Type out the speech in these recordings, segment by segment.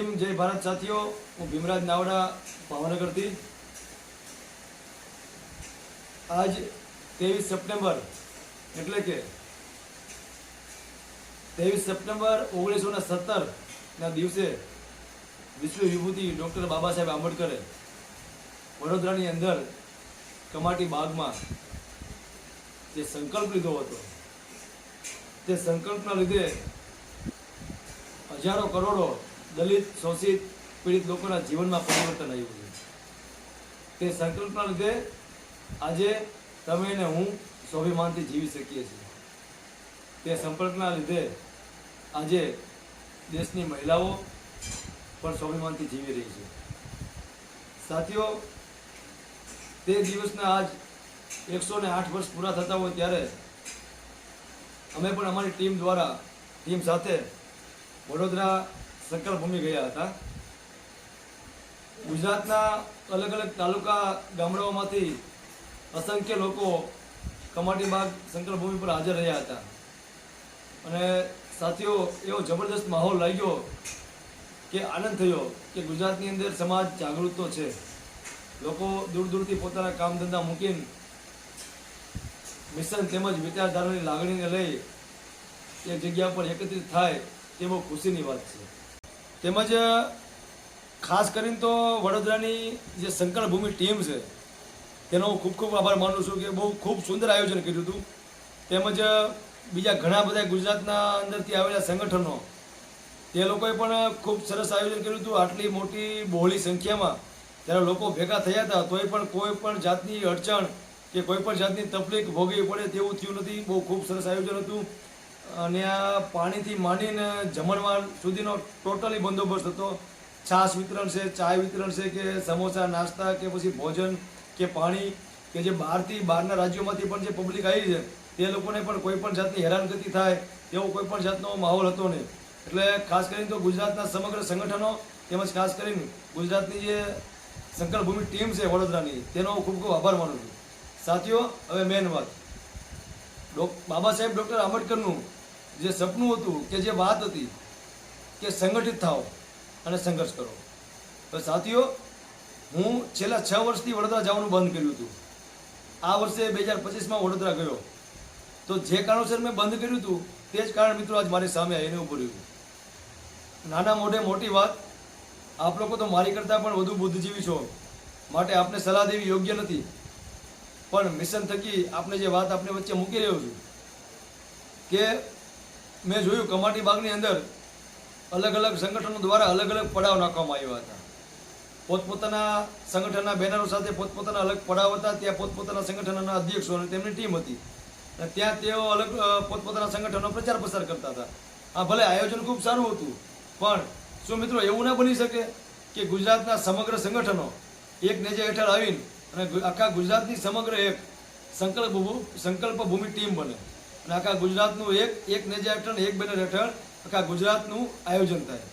ભીમ, જય ભારત સાથીઓ. હું ભીમરાજ નાવડા ભાવનગરથી. આજ ત્રેવીસ સપ્ટેમ્બર એટલે કે ત્રેવીસ સપ્ટેમ્બર ઓગણીસો ને સત્તરના દિવસે વિશ્વ વિભૂતિ ડૉક્ટર બાબા સાહેબ આંબેડકરે વડોદરાની અંદર કમાટી બાગમાં જે સંકલ્પ લીધો હતો, તે સંકલ્પના લીધે હજારો કરોડો દલિત, શોષિત પીડિત લોકોના જીવનમાં પરિવર્તન આવ્યું છે. તે સંકલ્પના લીધે આજે તમે ને હું સ્વાભિમાનથી જીવી શકીએ છીએ. તે સંપર્કના લીધે આજે દેશની મહિલાઓ પણ સ્વાભિમાનથી જીવી રહી છે. સાથીઓ, તે દિવસના આજ એકસો ને આઠ વર્ષ પૂરા થતા હોય ત્યારે અમે પણ અમારી ટીમ દ્વારા, ટીમ સાથે વડોદરા સંકલ્પ ભૂમિ ગયા હતા. ગુજરાતના અલગ અલગ તાલુકા ગામડાઓમાંથી અસંખ્ય લોકો કમાટીબાગ સંકલ્પ ભૂમિ પર હાજર રહ્યા હતા. અને સાથીઓ, એવો જબરદસ્ત માહોલ લાગ્યો કે આનંદ થયો કે ગુજરાતની અંદર સમાજ જાગૃત તો છે. લોકો દૂર દૂરથી પોતાના કામ ધંધા મૂકીને મિશન તેમજ વિચારધારાની લાગણીને લઈ એ જગ્યા પર એકત્રિત થાય તે બહુ ખુશીની વાત છે. તેમજ, ખાસ કરીને તો વડોદરાની જે સંકલ્પ ભૂમિ ટીમ છે, તેનો હું ખૂબ ખૂબ આભાર માનું છું કે બહુ ખૂબ સુંદર આયોજન કર્યું હતું. તેમજ, બીજા ઘણા બધા ગુજરાતના અંદરથી આવેલા સંગઠનો, તે લોકોએ પણ ખૂબ સરસ આયોજન કર્યું હતું. આટલી મોટી બહોળી સંખ્યામાં ત્યારે લોકો ભેગા થયા હતા, તોય પણ કોઈ પણ જાતની અડચણ કે કોઈ પણ જાતની તકલીફ ભોગવી પડે તેવું થયું નથી. બહુ ખૂબ સરસ આયોજન હતું. અને આ પાણીથી માંડીને જમણવાર સુધીનો ટોટલી બંદોબસ્ત હતો. છાશ વિતરણ છે, ચાય વિતરણ છે કે સમોસા, નાસ્તા કે પછી ભોજન કે પાણી કે જે બહારથી બહારના રાજ્યોમાંથી પણ જે પબ્લિક આવી છે, તે લોકોને પણ કોઈ પણ જાતની હેરાનગતિ થાય એવો કોઈ પણ જાતનો માહોલ હતો નહીં. એટલે ખાસ કરીને તો ગુજરાતના સમગ્ર સંગઠનો તેમજ ખાસ કરીને ગુજરાતની જે સંકલ્પભૂમિ ટીમ છે વડોદરાની, તેનો હું ખૂબ ખૂબ આભાર માનું છું. સાથીઓ, હવે મેન વાત. બાબા સાહેબ ડૉક્ટર આંબેડકરનું જે સપનું હતું કે જે વાત હતી કે સંગઠિત થાઓ અને સંઘર્ષ કરો. તો સાથીઓ, હું છેલ્લા છ વર્ષથી વડોદરા જવાનું બંધ કર્યું હતું. આ વર્ષે બે હજાર પચીસમાં વડોદરા ગયો. તો જે કારણોસર મેં બંધ કર્યું હતું, તે જ કારણ મિત્રો આજ મારી સામે આવીને ઉભું રહ્યું નાના મોઢે મોટી વાત, આપ લોકો તો મારી કરતાં પણ વધુ બુદ્ધિજીવી છો. માટે આપને સલાહ દેવી યોગ્ય નથી. પણ મિશન થકી આપને જે વાત આપને વચ્ચે મૂકી રહ્યો છું, કે મેં જોયું કમાટી બાગની અંદર અલગ અલગ સંગઠનો દ્વારા અલગ અલગ પડાવ નાખવામાં આવ્યા હતા. પોતપોતાના સંગઠનના બેનરો સાથે પોતપોતાના અલગ પડાવ હતા, ત્યાં પોતપોતાના સંગઠનના અધ્યક્ષો અને તેમની ટીમ હતી. અને ત્યાં તેઓ અલગ પોતપોતાના સંગઠનનો પ્રચાર પ્રસાર કરતા હતા. આ ભલે આયોજન ખૂબ સારું હતું, પણ શું મિત્રો એવું ના બની શકે કે ગુજરાતના સમગ્ર સંગઠનો એક નેજા હેઠળ આવીને અને આખા ગુજરાતની સમગ્ર એક સંકલ્પ સંકલ્પ ભૂમિ ટીમ બને? અને આખા ગુજરાતનું એક એક નેજા હેઠળ એક બેનર હેઠળ આખા ગુજરાતનું આયોજન થાય.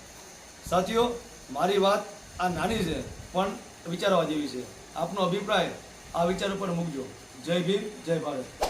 સાથીઓ, મારી વાત આ નાની છે, પણ વિચારવા જેવી છે. આપનો અભિપ્રાય આ વિચાર ઉપર મૂકજો. જય ભીમ, જય ભારત.